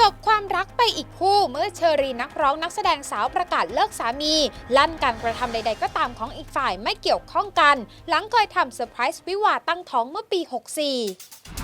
จบความรักไปอีกคู่เมื่อเชอรีนนักร้องนักแสดงสาวประกาศเลิกสามี ลั่นการกระทำใดๆก็ตามของอีกฝ่ายไม่เกี่ยวข้องกัน หลังเคยทำเซอร์ไพรส์วิวาตั้งท้องเมื่อปี 64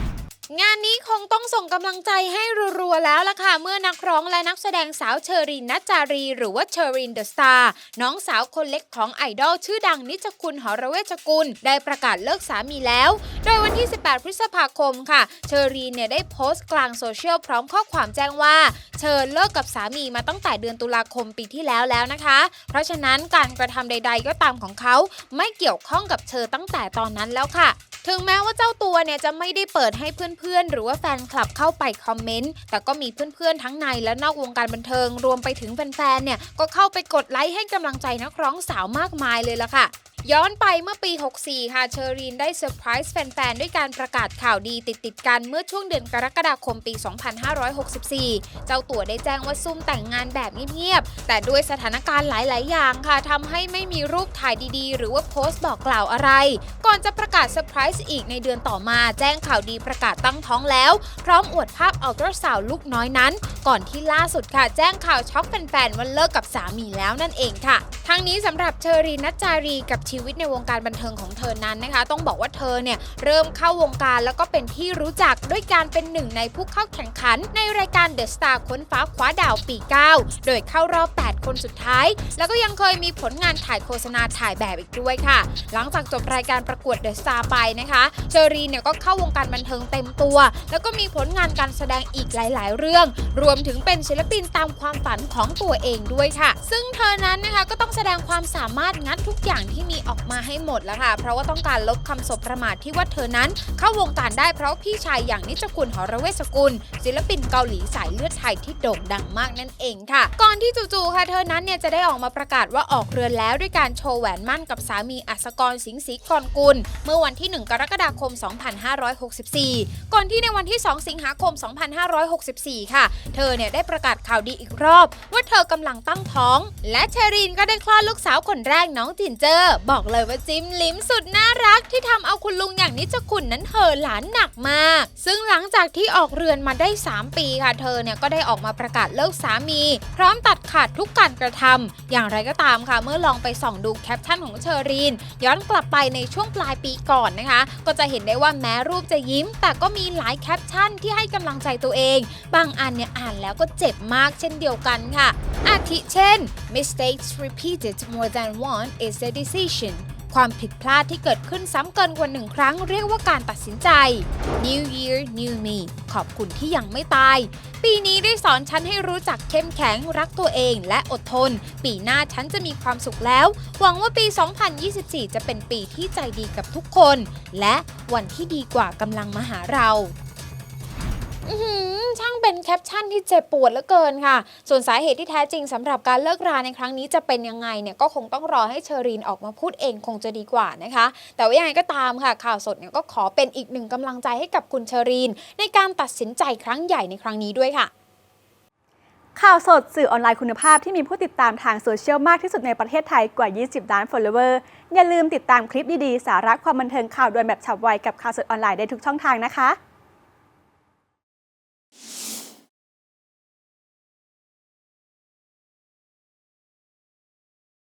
งานนี้คงต้องส่งกำลังใจให้รัวๆแล้วล่ะค่ะ เมื่อนักร้องและนักแสดงสาวเชอรีนนัจจารี หรือว่าเชอรีนเดอะสตาร์น้องสาวคนเล็กของไอดอลชื่อดังนิจคุณหอระเวชกุล ได้ประกาศเลิกสามีแล้ว โดยวันที่ 18 พฤษภาคมค่ะ เชอรีนเนี่ยได้โพสต์กลางโซเชียลพร้อมข้อความแจ้งว่า เชอเลิกกับสามีมาตั้งแต่เดือนตุลาคมปีที่แล้วแล้วนะคะ เพราะฉะนั้นการกระทำใด ๆ ก็ตามของเขา ไม่เกี่ยวข้องกับเชอตั้งแต่ตอนนั้นแล้วค่ะ ถึงแม้ว่าเจ้าตัวเนี่ยจะไม่ได้เปิดให้เพื่อนๆ หรือว่าแฟนคลับเข้าไปคอมเมนต์ แต่ก็มีเพื่อนๆ ทั้งในและนอกวงการบันเทิง รวมไปถึงแฟนๆ เนี่ยก็เข้าไปกดไลค์ให้กำลังใจนักร้องสาวมากมายเลยล่ะค่ะ ย้อนไปเมื่อปี 64 ค่ะ เชอรีนได้เซอร์ไพรส์แฟน ๆ ด้วยการประกาศข่าวดีติด ๆ กันเมื่อช่วงเดือนกรกฎาคมปี 2564 เจ้าตัวได้แจ้งว่าซุ่มแต่งงานแบบเงียบ ๆ แต่ด้วยสถานการณ์หลาย ๆ อย่างค่ะทำให้ไม่มีรูปถ่ายดีๆ หรือว่าโพสต์บอกกล่าวอะไร ก่อนจะประกาศเซอร์ไพรส์อีกในเดือนต่อมาแจ้งข่าวดีประกาศตั้งท้องแล้ว พร้อมอวดภาพอัลตราซาวลูกน้อยนั้น ก่อนที่ล่าสุดค่ะแจ้งข่าวช็อกแฟน ๆ ว่าเลิกกับสามีแล้วนั่นเองค่ะ ทั้งนี้สำหรับเชอรีนนัจจารีกับชีวิตในวงการบันเทิงของเธอนั้นนะคะ ต้องบอกว่าเธอเนี่ยเริ่มเข้าวงการแล้วก็เป็นที่รู้จักด้วยการเป็นหนึ่งในผู้เข้าแข่งขัน ในรายการ The Star ค้นฟ้าคว้าดาวปี 9 โดยเข้ารอบ 8 คนสุดท้าย แล้วก็ยังเคยมีผลงานถ่ายโฆษณาถ่ายแบบอีกด้วยค่ะ หลังจากจบรายการประกวด The Star ไปนะคะเชอรีเนี่ยก็เข้าวงการบันเทิงเต็มตัว แล้วก็มีผลงานการแสดงอีกหลาย ๆ เรื่อง รวมถึงเป็นศิลปินตามความฝันของตัวเองด้วยค่ะ ซึ่งเธอนั้นนะคะก็ต้องแสดงความสามารถงัดทุกอย่างที่มีออกมาให้หมดแล้วค่ะ เพราะว่าต้องการลบคำสบประมาทที่ว่าเธอนั้น เข้าวงการได้เพราะพี่ชายอย่างนิจคุณหรเวชกุล ศิลปินเกาหลีสายเลือดไทยที่โด่งดังมากนั่นเองค่ะ ก่อนที่จู่ๆค่ะเธอนั้นเนี่ยจะได้ออกมาประกาศว่าออกเรือนแล้วด้วยการโชว์แหวนมั่นกับสามีอัศกรสิงห์ศรีกรกุล เมื่อวันที่ 1 กรกฎาคม 2564 ก่อนที่ในวันที่ 2 สิงหาคม 2564 ค่ะ เธอเนี่ยได้ประกาศข่าวดีอีกรอบ ว่าเธอกำลังตั้งท้อง และเชอรีนก็ได้คลอดลูกสาวคนแรกน้องจินเจอร์บอกเลยว่าจิ้มลิ้มสุดน่ารักที่ทำเอาคุณลุงอย่างนิจคุณนั้นเหอหลานหนักมาก ซึ่งหลังจากที่ออกเรือนมาได้ 3 ปีค่ะ เธอเนี่ยก็ได้ออกมาประกาศเลิกสามี พร้อมตัดขาดทุกการกระทำอย่างไรก็ตามค่ะ เมื่อลองไปส่องดูแคปชั่นของเชอรีน ย้อนกลับไปในช่วงปลายปีก่อนนะคะ ก็จะเห็นได้ว่าแม้รูปจะยิ้ม แต่ก็มีหลายแคปชั่นที่ให้กำลังใจตัวเอง บางอันเนี่ยอ่านแล้วก็เจ็บมากเช่นเดียวกันค่ะอาทิเช่น mistakes repeated more than one is a decision ความผิดพลาดที่เกิดขึ้นซ้ำเกินกว่าหนึ่งครั้งเรียกว่าการตัดสินใจ New Year New Me ขอบคุณที่ยังไม่ตาย ปีนี้ได้สอนฉันให้รู้จักเข้มแข็ง รักตัวเองและอดทน ปีหน้าฉันจะมีความสุขแล้ว หวังว่าปี 2024 จะเป็นปีที่ใจดีกับทุกคน และวันที่ดีกว่ากำลังมาหาเรา ช่างเป็นแคปชั่นที่เจ็บปวดเหลือเกินค่ะ ส่วนสาเหตุที่แท้จริงสำหรับการเลิกราในครั้งนี้จะเป็นยังไงเนี่ยก็คงต้องรอให้เชอรีนออกมาพูดเองคงจะดีกว่านะคะ แต่ว่ายังไงก็ตามค่ะ ข่าวสดเนี่ยก็ขอเป็นอีกหนึ่งกำลังใจให้กับคุณเชอรีน ในการตัดสินใจครั้งใหญ่ในครั้งนี้ด้วยค่ะ ข่าวสดสื่อออนไลน์คุณภาพที่มีผู้ติดตามทางโซเชียลมากที่สุดในประเทศไทยกว่า 20 ล้าน follower อย่าลืมติดตามคลิปดีๆ สาระความบันเทิงข่าวด่วนแบบฉับไวกับข่าวสดออนไลน์ได้ทุกช่องทางนะคะ